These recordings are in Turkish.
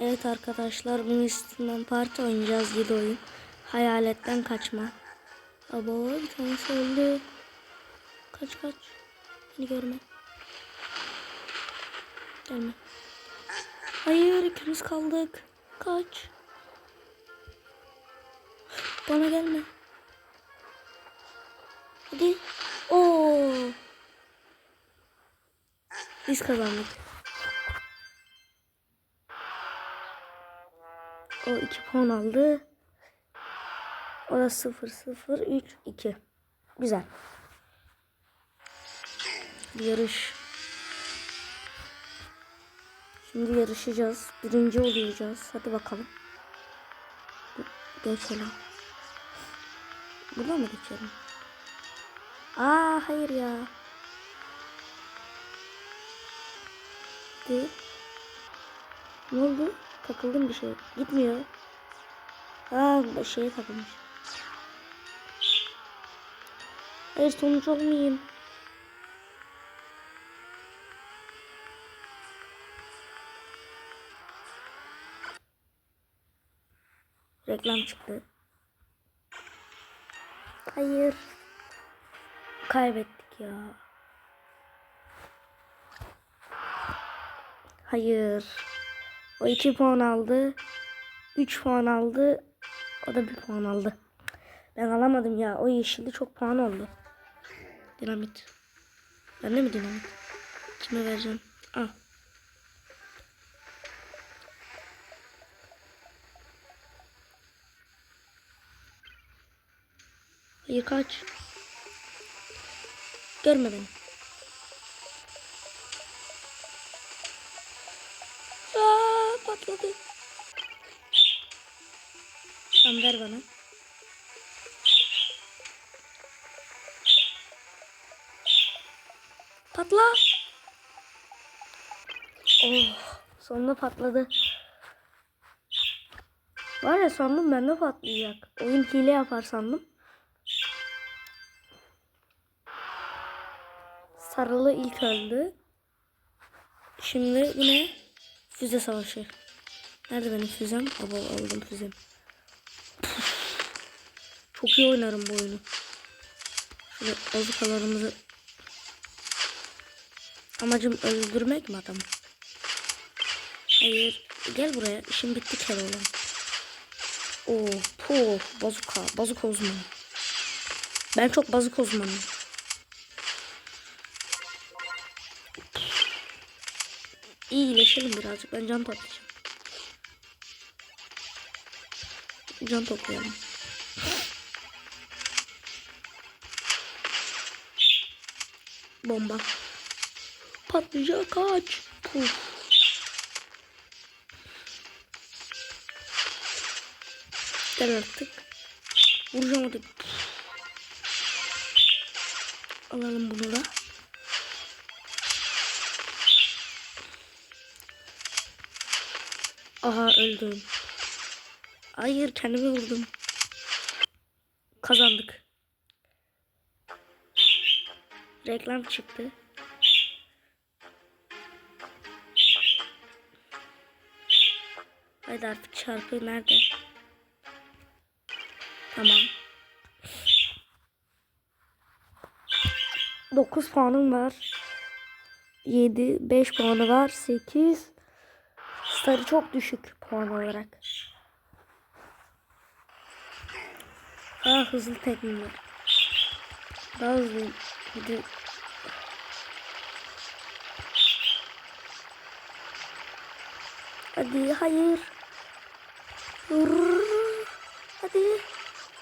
Evet arkadaşlar bugün üstünden parti oynayacağız 7 oyun. Hayaletten kaçma. Abo bir tanesi öldü. Kaç kaç. Beni görme. Gelme. Hayır ikimiz kaldık. Kaç. Bana gelme. Hadi. Oo. Biz kazandık. O 2 puan aldı. O da 0 0 3 2. Güzel. Yarış. Şimdi yarışacağız. Birinci olacağız. Hadi bakalım. Geçelim. Buna mı geçelim? Aa hayır ya. Hadi. Ne oldu? Takıldım bir şey. Gitmiyor. Ha şeye takılmış. Hayır sonuç olmayayım. Reklam çıktı. Hayır. Kaybettik ya. Hayır. O 2 puan aldı. 3 puan aldı. O da 1 puan aldı. Ben alamadım ya. O yeşilde çok puan oldu. Dinamit. Bende mi dinamit? Kime vereceğim? Al. Hayır kaç. Görme beni. Aa, patladı. Tamam bana. Patla. Oh, sonunda patladı. Var ya sandım bende patlayacak. Oyun hile yapar sandım. Sarılı ilk öldü. Şimdi yine füze savaşı. Nerede benim füzem? Baba aldım füzem. Çok iyi oynarım bu oyunu. Şöyle bazukalarımızı Amacım öldürmek mi adamı? Hayır. Gel buraya. İşim bitti Keloğlan. Oo, po, bazuka, bazuka uzmanı. Ben çok bazuka uzmanıyım. İyileşelim birazcık. Ben can toplayacağım. Can toplayalım. Bomba. Patlayacak kaç. Puf. Gel artık. Vuracağım hadi. Alalım bunu da. Aha öldüm. Hayır kendimi vurdum. Kazandık. Reklam çıktı. Haydi artık çarpı nerede? Tamam. 9 puanım var. 7, 5 puanı var. 8. Sarı çok düşük puan olarak. Daha hızlı tekmeler. Daha hızlı. Hadi. Hadi hayır. Hadi.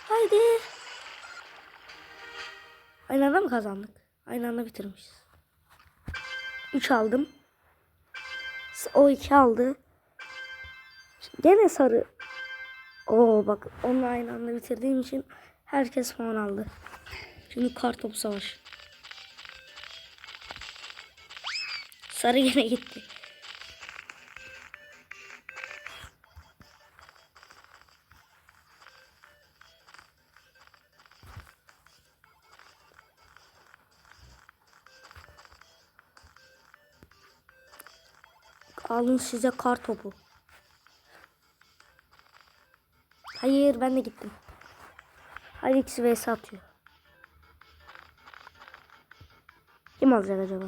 Haydi. Aynı anda mı kazandık? Aynı anda bitirmişiz. 3 aldım. O 2 aldı. Gene sarı. Oo bak onunla aynı anda bitirdiğim için herkes puan aldı. Şimdi kartopu savaş. Sarı yine gitti. Alın size kar topu. Hayır ben de gittim. Hayır ikisi vs atıyor. Kim alacak acaba?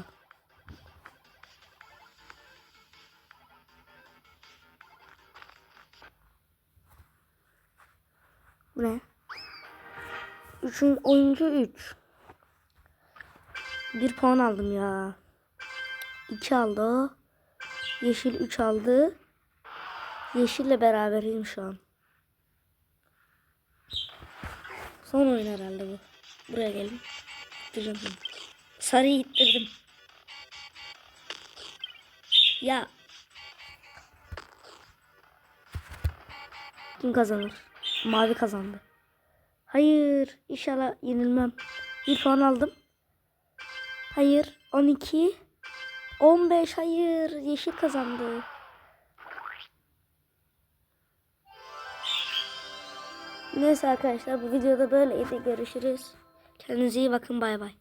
Bu ne? Üçün oyuncu 3. Bir puan aldım ya. 2 aldı o. Yeşil 3 aldı. Yeşille beraberim şu an. Son oyun herhalde bu. Buraya gelin. İttireceğim bunu. Sarıyı. Ya. Kim kazanır? Mavi kazandı. Hayır. inşallah yenilmem. Bir puan aldım. Hayır. 12. 15. Hayır. Yeşil kazandı. Neyse arkadaşlar bu videoda böyleydi. Görüşürüz. Kendinize iyi bakın. Bay bay.